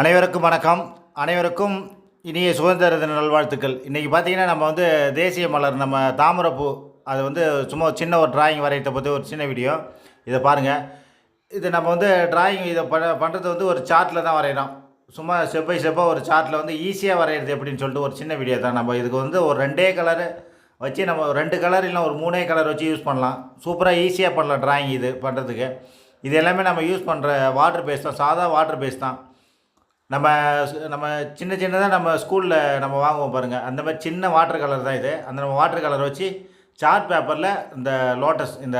அனைவருக்கும் வணக்கம். அனைவருக்கும் இனிய சுதந்திர தின நல்வாழ்த்துக்கள். இன்றைக்கி பார்த்தீங்கன்னா நம்ம வந்து தேசிய மலர் நம்ம தாமரப்பூ அது வந்து சும்மா சின்ன ஒரு டிராயிங் வரையத்தை பற்றி ஒரு சின்ன வீடியோ இதை பாருங்கள் இது நம்ம வந்து டிராயிங் இதை ப பண்ணுறது வந்து ஒரு சார்ட்டில் தான் வரைகிறோம் சும்மா ஸ்டெப் பை ஸ்டெப்பாக ஒரு சார்ட்டில் வந்து ஈஸியாக வரைகிறது எப்படின்னு சொல்லிட்டு ஒரு சின்ன வீடியோ தான். நம்ம இதுக்கு வந்து ஒரு ரெண்டே கலரு வச்சு நம்ம ரெண்டு கலர் இல்லை ஒரு மூணே கலர் வச்சு யூஸ் பண்ணலாம். சூப்பராக ஈஸியாக பண்ணலாம் டிராயிங் இது பண்ணுறதுக்கு இது எல்லாமே நம்ம யூஸ் பண்ணுற வாட்டர் பேஸ் தான். சாதா வாட்டர் பேஸ் தான். நம்ம நம்ம சின்ன சின்னதாக நம்ம ஸ்கூலில் நம்ம வாங்குவோம் பாருங்கள் அந்த மாதிரி சின்ன வாட்டர் கலர் தான் இது. அந்த நம்ம வாட்டர் கலர் வச்சு சார்ட் பேப்பரில் இந்த லோட்டஸ் இந்த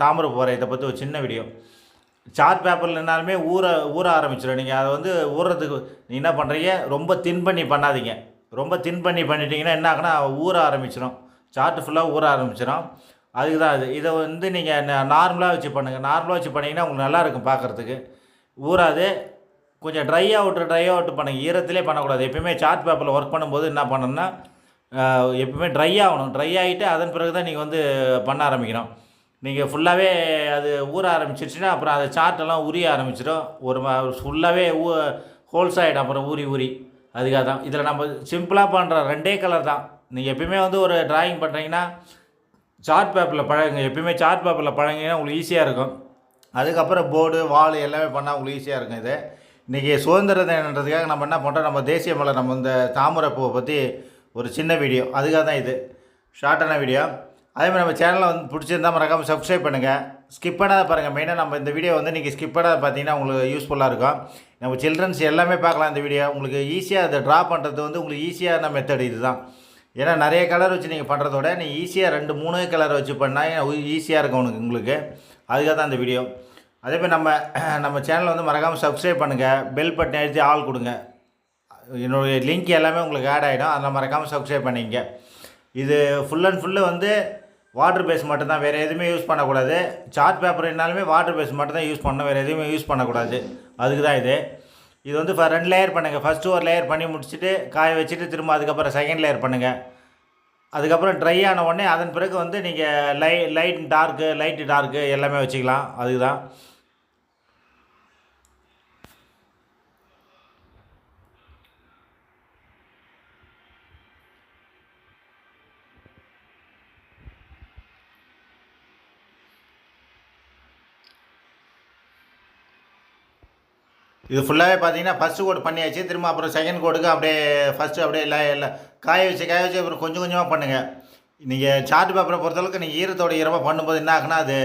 தாமரை வரையத்தை பற்றி ஒரு சின்ன வீடியோ சார்ட் பேப்பர்லனாலுமே ஊற ஊற ஆரம்பிச்சிடும் நீங்கள் அதை வந்து ஊறுறதுக்கு நீ என்ன பண்ணுறீங்க ரொம்ப தின் பண்ணி பண்ணாதீங்க. ரொம்ப தின் பண்ணி பண்ணிட்டீங்கன்னா என்ன ஆகுனா ஊற ஆரம்பிச்சிடும் சார்ட்டு ஃபுல்லாக ஊற ஆரம்பிச்சிடும் அதுக்கு தான் இது. இதை வந்து நீங்கள் நார்மலாக வச்சு பண்ணுங்கள் நார்மலாக வச்சு பண்ணிங்கன்னா உங்களுக்கு நல்லா இருக்கும் பார்க்குறதுக்கு ஊறாது. கொஞ்சம் ட்ரை அவுட் ட்ரை அவுட் பண்ணுங்க. ஈரத்திலே பண்ணக்கூடாது. எப்பயுமே சார்ட் பேப்பரில் ஒர்க் பண்ணும்போது என்ன பண்ணணும்னா எப்பவுமே ட்ரை ஆகணும். ட்ரை ஆகிட்டு அதன் பிறகு தான் நீங்கள் வந்து பண்ண ஆரம்பிக்கணும். நீங்கள் ஃபுல்லாகவே அது ஊற ஆரம்பிச்சிருச்சுன்னா அப்புறம் அந்த சார்ட்டெல்லாம் உரிய ஆரம்பிச்சிடும் ஒரு ஃபுல்லாகவே ஊ ஹோல்ஸ் ஆகிடும் அப்புறம் ஊறி ஊறி. அதுக்காக தான். இதில் நம்ம சிம்பிளாக பண்ணுற ரெண்டே கலர் தான். நீங்கள் எப்பயுமே வந்து ஒரு டிராயிங் பண்ணுறீங்கன்னா சார்ட் பேப்பரில் பழகுங்க. எப்பயுமே சார்ட் பேப்பரில் பழகிங்கன்னா உங்களுக்கு ஈஸியாக இருக்கும். அதுக்கப்புறம் போர்டு வால் எல்லாமே பண்ணால் உங்களுக்கு ஈஸியாக இருக்கும் இது. இன்றைக்கி சுதந்திர தினன்றதுக்காக நம்ம என்ன பண்ணுறோம் நம்ம தேசிய மலர் நம்ம இந்த தாமரை பூவை பற்றி ஒரு சின்ன வீடியோ. அதுக்காக தான் இது. ஷார்ட்டான வீடியோ. அதே மாதிரி நம்ம சேனலை வந்து பிடிச்சிருந்தா மறக்காமல் சப்ஸ்கிரைப் பண்ணுங்கள் ஸ்கிப் பண்ணாத பாருங்கள் மெயினாக நம்ம இந்த வீடியோ வந்து நீங்கள் ஸ்கிப் பண்ணாத பார்த்தீங்கன்னா உங்களுக்கு யூஸ்ஃபுல்லாக இருக்கும். நம்ம சில்ட்ரன்ஸ் எல்லாமே பார்க்கலாம் இந்த வீடியோ. உங்களுக்கு ஈஸியாக அதை ட்ரா பண்ணுறது வந்து உங்களுக்கு ஈஸியான மெத்தட் இதுதான். ஏன்னா நிறைய கலர் வச்சு நீங்கள் பண்ணுறதோட நீ ஈஸியாக ரெண்டு மூணு கலர் வச்சு பண்ணால் ஈஸியாக இருக்கும் உனக்கு உங்களுக்கு. அதுக்காக தான் இந்த வீடியோ. அதே மாதிரி நம்ம நம்ம சேனலை வந்து மறக்காமல் சப்ஸ்கிரைப் பண்ணுங்கள் பெல் பட்டன் அழுத்தி ஆள் கொடுங்க. என்னுடைய லிங்க் எல்லாமே உங்களுக்கு ஆட் ஆகிடும் அதில் மறக்காமல் சப்ஸ்கிரைப் பண்ணிங்க இது ஃபுல் அண்ட் ஃபுல்லு வந்து வாட்டர் பேஸ் மட்டும்தான். வேறு எதுவுமே யூஸ் பண்ணக்கூடாது. சார்ட் பேப்பர் என்னாலுமே வாட்டர் பேஸ் மட்டும்தான் யூஸ் பண்ணணும். வேறு எதுவுமே யூஸ் பண்ணக்கூடாது. அதுக்கு தான் இது. இது வந்து ஃபர் ரெண்டு லேயர் பண்ணுங்கள் ஃபஸ்ட்டு ஒரு லேயர் பண்ணி முடிச்சுட்டு காய வச்சுட்டு திரும்ப அதுக்கப்புறம் செகண்ட் லேயர் பண்ணுங்கள் அதுக்கப்புறம் ட்ரை ஆன உடனே அதன் பிறகு வந்து நீங்கள் லை லைட் டார்க்கு லைட்டு டார்க்கு எல்லாமே வச்சுக்கலாம். அதுக்கு தான் இது ஃபுல்லாகவே பார்த்தீங்கன்னா ஃபஸ்ட்டு கோட் பண்ணியாச்சு. திரும்ப அப்புறம் செகண்ட் கோடுக்கு அப்படியே ஃபஸ்ட்டு அப்படியே இல்லை இல்லை காய வச்சு காய வச்சு அப்புறம் கொஞ்சம் கொஞ்சமாக பண்ணுங்கள் நீங்கள் சார்ட் பேப்பரை பொறுத்தளவுக்கு நீங்கள் ஈரத்தோட ஈரமாக பண்ணும்போது என்ன ஆகுனா அது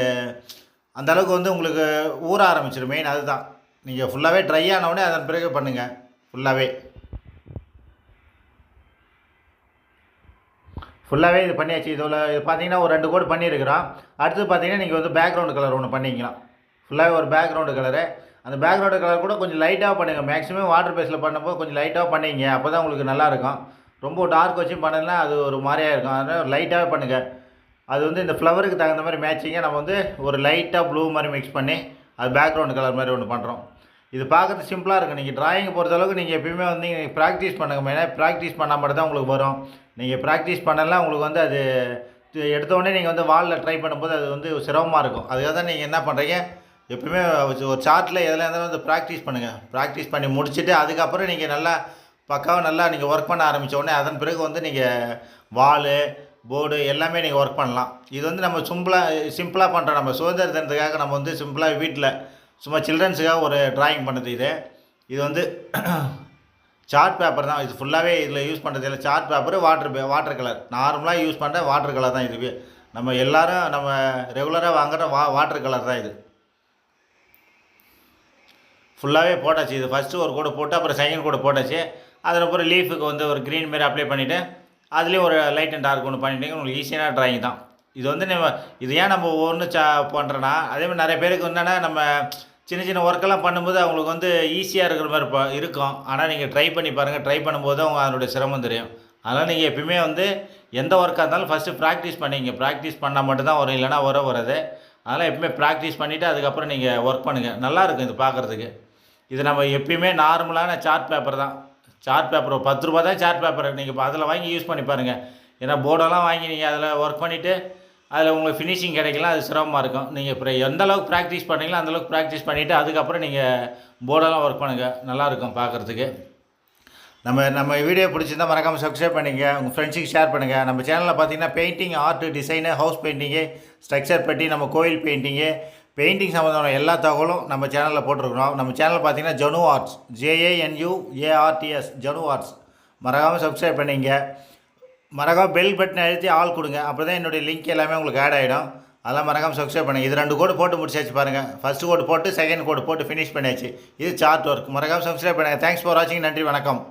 அந்தளவுக்கு வந்து உங்களுக்கு ஊற ஆரம்பிச்சிடும் மெயின் அதுதான். நீங்கள் ஃபுல்லாகவே ட்ரை ஆனவுடனே அதன் பிறகு பண்ணுங்கள் ஃபுல்லாகவே ஃபுல்லாகவே இது பண்ணியாச்சு. இதில் இது பார்த்தீங்கன்னா ஒரு ரெண்டு கோடு பண்ணியிருக்கிறோம். அடுத்து பார்த்தீங்கன்னா நீங்கள் வந்து பேக்ரவுண்டு கலர் ஒன்று பண்ணிக்கலாம். ஃபுல்லாகவே ஒரு பேக்ரவுண்டு கலரு அந்த பேக்ரவுண்டு கலர் கூட கொஞ்சம் லைட்டாக பண்ணுங்கள் மேக்ஸிமம் வாட்டர் பேஸில் பண்ணும்போது கொஞ்சம் லைட்டாக பண்ணிங்க. அப்போ தான் உங்களுக்கு நல்லாயிருக்கும் ரொம்ப டார்க் வச்சும் பண்ணலாம் அது ஒரு மாதிரியாக இருக்கும். அதனால் லைட்டாகவே பண்ணுங்கள் அது வந்து இந்த ஃப்ளவருக்கு தகுந்த மாதிரி மேட்சிங்காக நம்ம வந்து ஒரு லைட்டாக ப்ளூ மாதிரி மிக்ஸ் பண்ணி அது பேக்ரவுண்டு கலர் மாதிரி ஒன்று பண்ணுறோம் இது பார்க்கறது சிம்பிளாக இருக்கும் நீங்கள் ட்ராயிங் பொறுத்தளவுக்கு நீங்கள் எப்பயுமே வந்து நீங்கள் ப்ராக்டிஸ் பண்ணுங்க. மெயினாக ப்ராக்டிஸ் பண்ணால் மட்டும் தான் உங்களுக்கு வரும். நீங்கள் ப்ராக்டிஸ் பண்ணலாம் உங்களுக்கு வந்து அது எடுத்தோடனே நீங்கள் வந்து வாலில் ட்ரை பண்ணும்போது அது வந்து சிரமமாக இருக்கும். அதுக்காக தான் நீங்கள் என்ன பண்ணுறீங்க எப்பயுமே ஒரு சார்ட்டில் எதில் இருந்தாலும் வந்து ப்ராக்டிஸ் பண்ணுங்கள் ப்ராக்டிஸ் பண்ணி முடிச்சுட்டு அதுக்கப்புறம் நீங்கள் நல்லா பக்காவாக நல்லா நீங்கள் ஒர்க் பண்ண ஆரம்பித்த உடனே அதன் பிறகு வந்து நீங்கள் வாலு போர்டு எல்லாமே நீங்கள் ஒர்க் பண்ணலாம். இது வந்து நம்ம சிம்பிளாக சிம்பிளாக பண்ணுறோம் நம்ம சுதந்திர தினத்துக்காக நம்ம வந்து சிம்பிளாக வீட்டில் சும்மா சில்ட்ரன்ஸுக்காக ஒரு டிராயிங் பண்ணுறது இது. இது வந்து சார்ட் பேப்பர் தான். இது ஃபுல்லாகவே இதில் யூஸ் பண்ணுறது இல்லை. சார்ட் பேப்பர் வாட்டர் பே வாட்டர் கலர் நார்மலாக யூஸ் பண்ணுற வாட்டர் கலர் தான் இதுவே நம்ம எல்லோரும் நம்ம ரெகுலராக வாங்குற வா வாட்டர் கலர் தான் இது. ஃபுல்லாகவே போட்டாச்சு. இது ஃபஸ்ட்டு ஒரு கூட போட்டு அப்புறம் செகண்ட் கூட போட்டாச்சு. அதில் லீஃபுக்கு வந்து ஒரு க்ரீன் மாரி அப்ளை பண்ணிவிட்டு அதுலேயும் ஒரு லைட் அண்ட் டார்க் ஒன்று பண்ணிட்டீங்க. உங்களுக்கு ஈஸியான ட்ராயிங் தான். இது வந்து நம்ம இது ஏன் நம்ம ஒன்று சா பண்ணுறோன்னா அதேமாதிரி நிறைய பேருக்கு என்னென்னா நம்ம சின்ன சின்ன ஒர்க்கெல்லாம் பண்ணும்போது அவங்களுக்கு வந்து ஈஸியாக இருக்கிற மாதிரி ப இருக்கும். ஆனால் நீங்கள் ட்ரை பண்ணி பாருங்கள் ட்ரை பண்ணும்போது அவங்க அதனுடைய சிரமம் தெரியும். அதனால் நீங்கள் எப்பயுமே வந்து எந்த ஒர்க்காக இருந்தாலும் ஃபஸ்ட்டு ப்ராக்டிஸ் பண்ணிங்க ப்ராக்டிஸ் பண்ணால் மட்டும்தான் வரும். இல்லைன்னா வர வராது. அதனால் எப்பவுமே ப்ராக்டிஸ் பண்ணிவிட்டு அதுக்கப்புறம் நீங்கள் ஒர்க் பண்ணுங்கள் நல்லாயிருக்கும் இது பார்க்குறதுக்கு இது நம்ம எப்பயுமே நார்மலான சார்ட் பேப்பர் தான். சார்ட் பேப்பர் பத்து ரூபா தான் சார்ட் பேப்பர் நீங்கள் இப்போ அதில் வாங்கி யூஸ் பண்ணி பாருங்கள் ஏன்னா போர்டெல்லாம் வாங்கி நீங்கள் அதில் ஒர்க் பண்ணிவிட்டு அதில் உங்களுக்கு ஃபினிஷிங் கிடைக்கலாம் அது சிரமமாக இருக்கும். நீங்கள் இப்போ எந்த அளவுக்கு ப்ராக்டிஸ் பண்ணீங்களோ அந்த அளவுக்கு ப்ராக்டிஸ் பண்ணிவிட்டு அதுக்கப்புறம் நீங்கள் போர்டெல்லாம் ஒர்க் பண்ணுங்கள் நல்லாயிருக்கும் பார்க்குறதுக்கு நம்ம நம்ம வீடியோ பிடிச்சிருந்தா மறக்காமல் சப்ஸ்கிரைப் பண்ணிங்க உங்கள் ஃப்ரெண்ட்ஸுக்கு ஷேர் பண்ணுங்கள் நம்ம சேனலில் பார்த்தீங்கன்னா painting art design house painting structure பெட்டி நம்ம கோயில் பெயிண்டிங்கு பெயிண்டிங் சம்மந்தமான எல்லா தகவலும் நம்ம சேனலில் போட்டிருக்கிறோம். நம்ம சேனல் பார்த்தீங்கன்னா Janu arts JANU ARTS Janu arts மறக்காமல் சப்ஸ்கிரைப் பண்ணிங்க. மறக்காமல் பெல் பட்டனை அழுத்தி ஆள் கொடுங்க. அப்போ தான் என்னுடைய லிங்க் எல்லாமே உங்களுக்கு ஆட் ஆகிடும் அதெல்லாம் மறக்காமல் சப்ஸ்கிரைப் பண்ணுங்கள் இது ரெண்டு கோடு போட்டு முடிச்சாச்சு பாருங்கள் ஃபஸ்ட்டு கோடு போட்டு செகண்ட் கோடு போட்டு ஃபினிஷ் பண்ணியாச்சு. இது சார்ட் ஒர்க் மறக்காமல் சப்ஸ்கிரைப் பண்ணுங்கள் தேங்க்ஸ் ஃபார் வாட்சிங் நன்றி வணக்கம்.